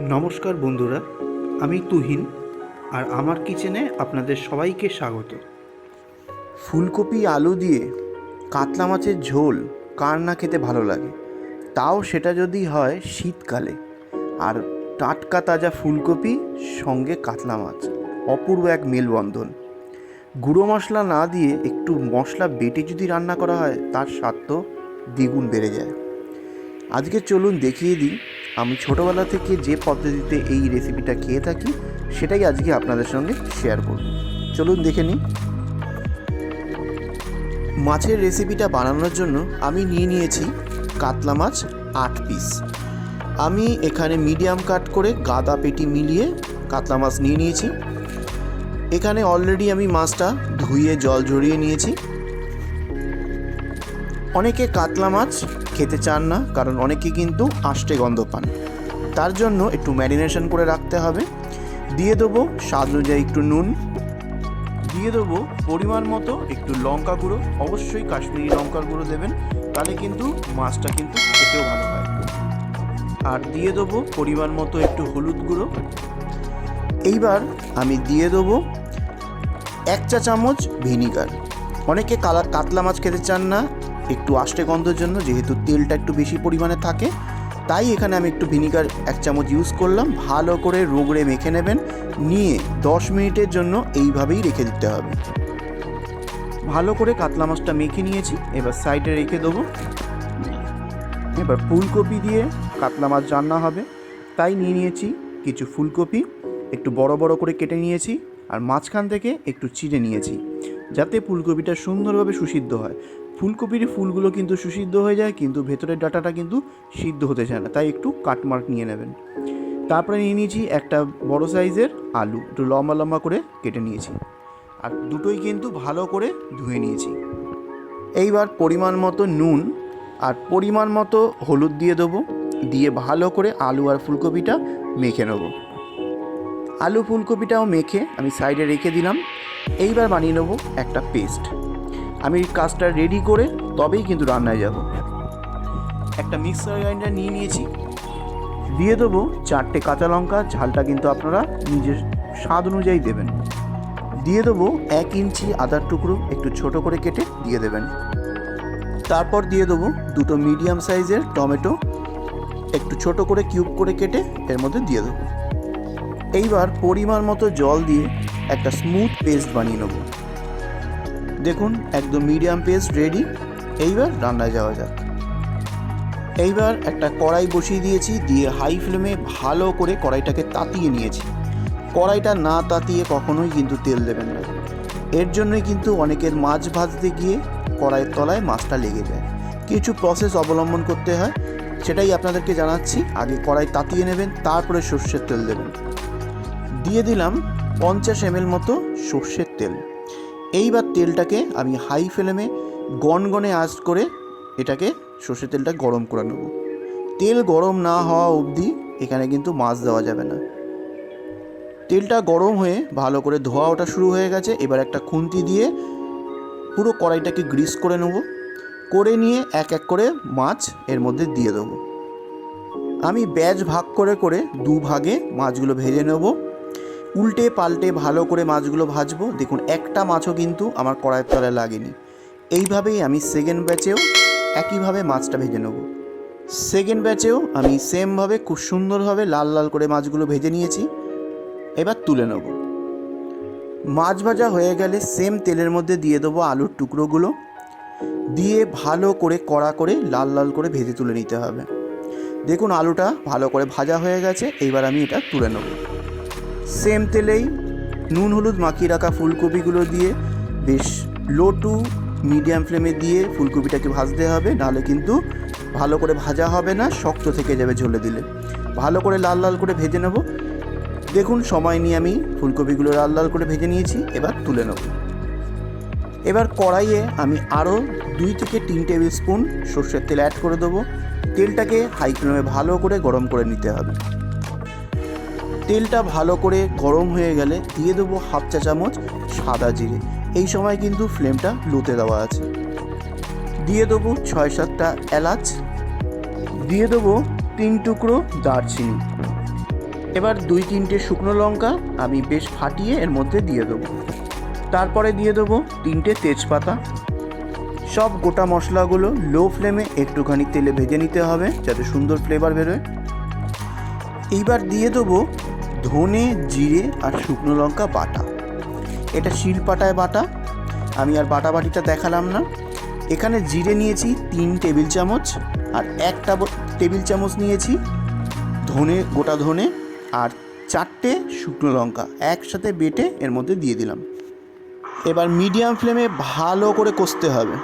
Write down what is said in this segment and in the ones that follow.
নমস্কার বন্ধুরা, আমি তুহিন আর আমার কিচেনে আপনাদের সবাইকে স্বাগত। ফুলকপি, আলু দিয়ে কাতলা মাছের ঝোল কার না খেতে ভালো লাগে? তাও সেটা যদি হয় শীতকালে। আর টাটকা তাজা ফুলকপি, সঙ্গে কাতলা মাছ। অপূর্ব এক মেলবন্ধন। গুঁড়ো মশলা না দিয়ে একটু মশলা বেটে যদি রান্না করা হয়, তার স্বাদ তো দ্বিগুণ বেড়ে যায়। আজকে চলুন দেখিয়ে দিই আমি ছোটোবেলা থেকে যে পদ্ধতিতে এই রেসিপিটা খেয়ে থাকি, সেটাই আজকে আপনাদের সঙ্গে শেয়ার করব। চলুন দেখে নিই। মাছের রেসিপিটা বানানোর জন্য আমি নিয়ে নিয়েছি কাতলা মাছ আট পিস আমি এখানে মিডিয়াম কাট করে গাদা পেটি মিলিয়ে কাতলা মাছ নিয়ে নিয়েছি। এখানে অলরেডি আমি মাছটা ধুয়ে জল ঝরিয়ে নিয়েছি। অনেকে কাতলা মাছ খেতে চান না, কারণ অনেকে কিন্তু আষ্টে গন্ধ পান। তার জন্য একটু ম্যারিনেশন করে রাখতে হবে। দিয়ে দেবো স্বাদ অনুযায়ী একটু নুন। দিয়ে দেবো পরিমাণ মতো একটু লঙ্কা গুঁড়ো। অবশ্যই কাশ্মীরি লঙ্কার গুঁড়ো দেবেন, তাহলে কিন্তু মাছটা কিন্তু খেতেও ভালো হয়। আর দিয়ে দেবো পরিমাণ মতো একটু হলুদ গুঁড়ো। এইবার আমি দিয়ে দেবো এক চা চামচ ভিনিগার। অনেকে কালার কাতলা মাছ খেতে চান না একটু আষ্টে গন্ধের জন্য, যেহেতু তেলটা একটু বেশি পরিমাণে থাকে, তাই এখানে আমি একটু ভিনিগার এক চামচ ইউজ করলাম। ভালো করে রোগড়ে মেখে নেবেন, নিয়ে দশ মিনিটের জন্য এইভাবেই রেখে দিতে হবে। ভালো করে কাতলা মাছটা মেখে নিয়েছি, এবার সাইডে রেখে দেবো। এবার ফুলকপি দিয়ে কাতলা মাছ রান্না হবে। তাই নিয়ে নিয়েছি কিছু ফুলকপি, একটু বড় বড় করে কেটে নিয়েছি, আর মাঝখান থেকে একটু চিড়ে নিয়েছি, যাতে ফুলকপিটা সুন্দরভাবে সুসিদ্ধ হয়। ফুলকপির ফুলগুলো কিন্তু সুসিদ্ধ হয়ে যায়, কিন্তু ভেতরের ডাটাটা কিন্তু সিদ্ধ হতে চায় না, তাই একটু কাটমার্ক নিয়ে নেবেন। তারপরে নিয়ে নিয়েছি একটা বড় সাইজের আলু, একটু লম্বা লম্বা করে কেটে নিয়েছি। আর দুটোই কিন্তু ভালো করে ধুয়ে নিয়েছি। এইবার পরিমাণ মতো নুন আর পরিমাণ মতো হলুদ দিয়ে দেবো, দিয়ে ভালো করে আলু আর ফুলকপিটা মেখে নেব। আলু ফুলকপিটাও মেখে আমি সাইডে রেখে দিলাম। এইবার বানিয়ে নেব একটা পেস্ট। আমি কাজটা রেডি করে তবেই কিন্তু রান্নায় যাব। একটা মিক্সার গ্রাইন্ডার নিয়ে নিয়েছি। দিয়ে দেবো চারটে কাঁচা লঙ্কা, ঝালটা কিন্তু আপনারা নিজের স্বাদ অনুযায়ী দেবেন। দিয়ে দেবো এক ইঞ্চি আদার টুকরো একটু ছোট করে কেটে দিয়ে দেবেন। তারপর দিয়ে দেবো দুটো মিডিয়াম সাইজের টমেটো, একটু ছোট করে কিউব করে কেটে এর মধ্যে দিয়ে দেবো। এইবার পরিমাণ মতো জল দিয়ে একটা স্মুথ পেস্ট বানিয়ে নেব। দেখুন, একদম মিডিয়াম পেস্ট রেডি এইবার রান্নায় যাওয়া যাক। এইবার একটা কড়াই বসিয়ে দিয়েছি, দিয়ে হাই ফ্লেমে ভালো করে কড়াইটাকে তাতিয়ে নিয়েছি। কড়াইটা না তাতিয়ে কখনোই কিন্তু তেল দেবেন না। এর জন্যই কিন্তু অনেকের মাছ ভাজতে গিয়ে কড়াইয়ের তলায় মাছটা লেগে যায়। কিছু প্রসেস অবলম্বন করতে হয়, সেটাই আপনাদেরকে জানাচ্ছি। আগে কড়াই তাতিয়ে নেবেন, তারপরে সর্ষের তেল দেবেন। দিয়ে দিলাম পঞ্চাশ এমএল মতো সর্ষের তেল। এইবার তেলটাকে আমি হাই ফ্লেমে গনগনে আঁচ করে এটাকে সর্ষের তেলটা গরম করে নেব। তেল গরম না হওয়া অবধি এখানে কিন্তু মাছ দেওয়া যাবে না। তেলটা গরম হয়ে ভালো করে ধোয়া ওঠা শুরু হয়ে গেছে। এবার একটা খুন্তি দিয়ে পুরো কড়াইটাকে গ্রিস করে নেব। করে নিয়ে এক এক করে মাছ এর মধ্যে দিয়ে দেবো। আমি ব্যাচ ভাগ করে করে দু ভাগে মাছগুলো ভেজে নেব। উল্টে পাল্টে ভালো করে মাছগুলো ভাজবো। দেখুন, একটা মাছও কিন্তু আমার কড়াইয়ের তলায় লাগেনি। এইভাবেই আমি সেকেন্ড ব্যাচেও একইভাবে মাছটা ভেজে নেব। সেকেন্ড ব্যাচেও আমি সেমভাবে খুব সুন্দরভাবে লাল লাল করে মাছগুলো ভেজে নিয়েছি। এবার তুলে নেব। মাছ ভাজা হয়ে গেলে সেম তেলের মধ্যে দিয়ে দেবো আলুর টুকরোগুলো। দিয়ে ভালো করে কড়া করে লাল লাল করে ভেজে তুলে নিতে হবে। দেখুন, আলুটা ভালো করে ভাজা হয়ে গেছে। এইবার আমি এটা তুলে নেব। সেম তেলেই নুন, হলুদ মাখিয়ে রাখা ফুলকপিগুলো দিয়ে বেশ লো টু মিডিয়াম ফ্লেমে দিয়ে ফুলকপিটাকে ভাজতে হবে, নাহলে কিন্তু ভালো করে ভাজা হবে না, শক্ত থেকে যাবে ঝোলে দিলে। ভালো করে লাল লাল করে ভেজে নেব। দেখুন, সময় নিয়ে আমি ফুলকপিগুলো লাল লাল করে ভেজে নিয়েছি, এবার তুলে নেব। এবার কড়াইয়ে আমি আরও দুই থেকে তিন টেবিল স্পুন সর্ষের তেল অ্যাড করে দেবো। তেলটাকে হাই ফ্লেমে ভালো করে গরম করে নিতে হবে। তেলটা ভালো করে গরম হয়ে গেলে দিয়ে দেবো হাফ চা চামচ সাদা জিরে। এই সময় কিন্তু ফ্লেমটা লুতে দেওয়া আছে। দিয়ে দেবো ছয় সাতটা এলাচ। দিয়ে দেবো তিন টুকরো দারচিনি। এবার দুই তিনটে শুকনো লঙ্কা আমি বেশ ফাটিয়ে এর মধ্যে দিয়ে দেবো। তারপরে দিয়ে দেবো তিনটে তেজপাতা। সব গোটা মশলাগুলো লো ফ্লেমে একটুখানি তেলে ভেজে নিতে হবে যাতে সুন্দর ফ্লেভার বেরোয়। এইবার দিয়ে দেবো ধনে, জিরে আর শুকনো লঙ্কা বাটা। এটা শিল পাটায় বাটা। আমি আর বাটা বাটিটা দেখালাম না। এখানে জিরে নিয়েছি তিন টেবিল চামচ আর একটা টেবিল চামচ নিয়েছি ধনে, গোটা ধনে আর চারটে শুকনো লঙ্কা একসাথে বেটে এর মধ্যে দিয়ে দিলাম। এবার মিডিয়াম ফ্লেমে ভালো করে কষতে হবে।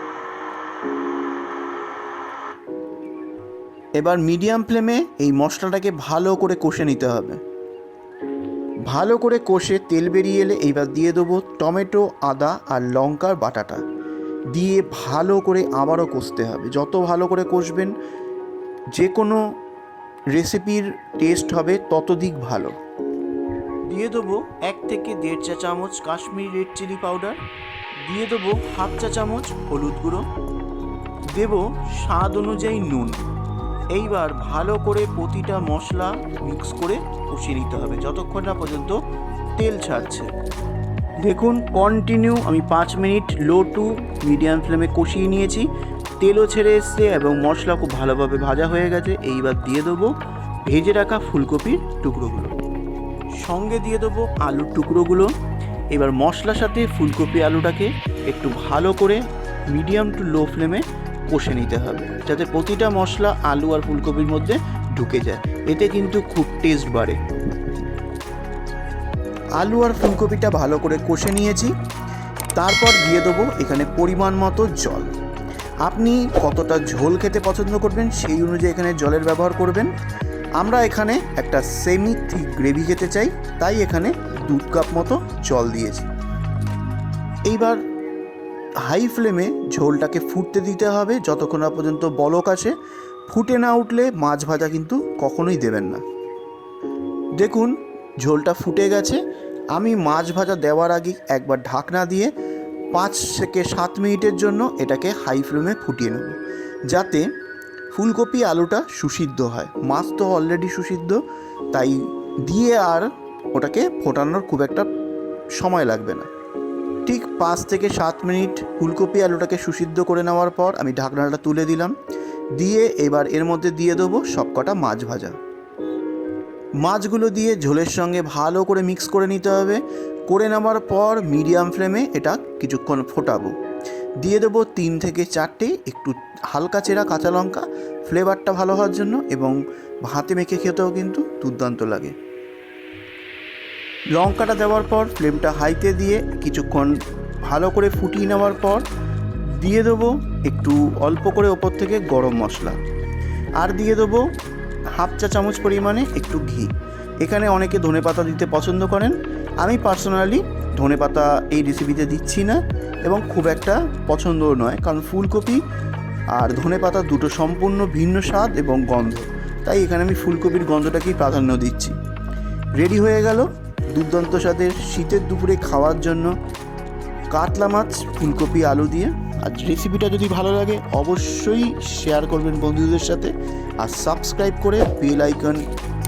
এবার মিডিয়াম ফ্লেমে এই মশলাটাকে ভালো করে কষে নিতে হবে। ভালো করে কষে তেল বেরিয়ে এলে এইবার দিয়ে দেবো টমেটো, আদা আর লঙ্কার বাটাটা। দিয়ে ভালো করে আবারও কষতে হবে। যত ভালো করে কষবেন যে কোনো রেসিপির টেস্ট হবে তত দিক ভালো। দিয়ে দেবো এক থেকে দেড় চা চামচ কাশ্মীরি রেড চিলি পাউডার। দিয়ে দেবো হাফ চা চামচ হলুদ গুঁড়ো। দেব স্বাদ অনুযায়ী নুন। এইবার ভালো করে প্রতিটা মশলা মিক্স করে কষিয়ে নিতে হবে। যতক্ষণ না পর্যন্ত তেল ছাড়ছে। দেখুন কন্টিনিউ আমি পাঁচ মিনিট লো টু মিডিয়াম ফ্লেমে কষিয়ে নিয়েছি। তেলও ছেড়ে এসছে এবং মশলা খুব ভালোভাবে ভাজা হয়ে গেছে। এইবার দিয়ে দেবো ভেজে রাখা ফুলকপির টুকরোগুলো। সঙ্গে দিয়ে দেবো আলুর টুকরোগুলো। এবার মশলার সাথে ফুলকপি আলুটাকে একটু ভালো করে মিডিয়াম টু লো ফ্লেমে কষে নিতে হবে, যাতে প্রতিটা মশলা আলু আর ফুলকপির মধ্যে ঢুকে যায়। এতে কিন্তু খুব টেস্ট বাড়ে। আলু আর ফুলকপিটা ভালো করে কষে নিয়েছি। তারপর দিয়ে দেবো এখানে পরিমাণ মতো জল। আপনি কতটা ঝোল খেতে পছন্দ করবেন সেই অনুযায়ী এখানে জলের ব্যবহার করবেন। আমরা এখানে একটা সেমি থিক গ্রেভি খেতে চাই, তাই এখানে দু কাপ মতো জল দিয়েছি। এইবার হাই ফ্লেমে ঝোলটাকে ফুটতে দিতে হবে যতক্ষণ না পর্যন্ত বলক আসে ফুটে না উঠলে মাছ ভাজা কিন্তু কখনোই দেবেন না। দেখুন, ঝোলটা ফুটে গেছে। আমি মাছ ভাজা দেওয়ার আগে একবার ঢাকনা দিয়ে পাঁচ থেকে সাত মিনিটের জন্য এটাকে হাই ফ্লেমে ফুটিয়ে নেব। যাতে ফুলকপি আলুটা সুসিদ্ধ হয়। মাছ তো অলরেডি সুসিদ্ধ, তাই দিয়ে আর ওটাকে ফোটানোর খুব একটা সময় লাগবে না। ঠিক পাঁচ থেকে সাত মিনিট ফুলকপি আলুটাকে সুসিদ্ধ করে নেওয়ার পর আমি ঢাকনাটা তুলে দিলাম। দিয়ে এবার এর মধ্যে দিয়ে দেবো সবকটা মাছ ভাজা। মাছগুলো দিয়ে ঝোলের সঙ্গে ভালো করে মিক্স করে নিতে হবে। করে নেওয়ার পর মিডিয়াম ফ্লেমে এটা কিছুক্ষণ ফোটাবো। দিয়ে দেবো তিন থেকে চারটে একটু হালকা চেরা কাঁচা লঙ্কা। ফ্লেভারটা ভালো হওয়ার জন্য এবং ভাতে মেখে খেতেও কিন্তু দুর্দান্ত লাগে। লঙ্কাটা দেওয়ার পর ফ্লেমটা হাইতে দিয়ে কিছুক্ষণ ভালো করে ফুটিয়ে নেওয়ার পর দিয়ে দেবো একটু অল্প করে ওপর থেকে গরম মশলা। আর দিয়ে দেবো হাফ চা চামচ পরিমাণে একটু ঘি। এখানে অনেকে ধনেপাতা দিতে পছন্দ করেন। আমি পার্সোনালি ধনেপাতা এই রেসিপিতে দিচ্ছি না এবং খুব একটা পছন্দও নয়, কারণ ফুলকপি আর ধনেপাতা দুটো সম্পূর্ণ ভিন্ন স্বাদ এবং গন্ধ। তাই এখানে আমি ফুলকপির গন্ধটাকেই প্রাধান্য দিচ্ছি। রেডি হয়ে গেল। দুর্দান্ত স্বাদের শীতের দুপুরে খাওয়ার জন্য কাতলা মাছ, ফুলকপি, আলু দিয়ে। আর রেসিপিটা যদি ভালো লাগে, অবশ্যই শেয়ার করবেন বন্ধুদের সাথে। আর সাবস্ক্রাইব করে বেল আইকন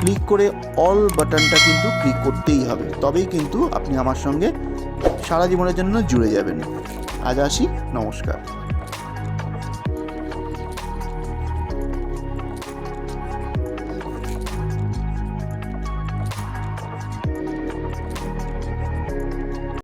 ক্লিক করে অল বাটনটা কিন্তু ক্লিক করতেই হবে। তবেই কিন্তু আপনি আমার সঙ্গে সারা জীবনের জন্য জুড়ে যাবেন। আজ আসি, নমস্কার।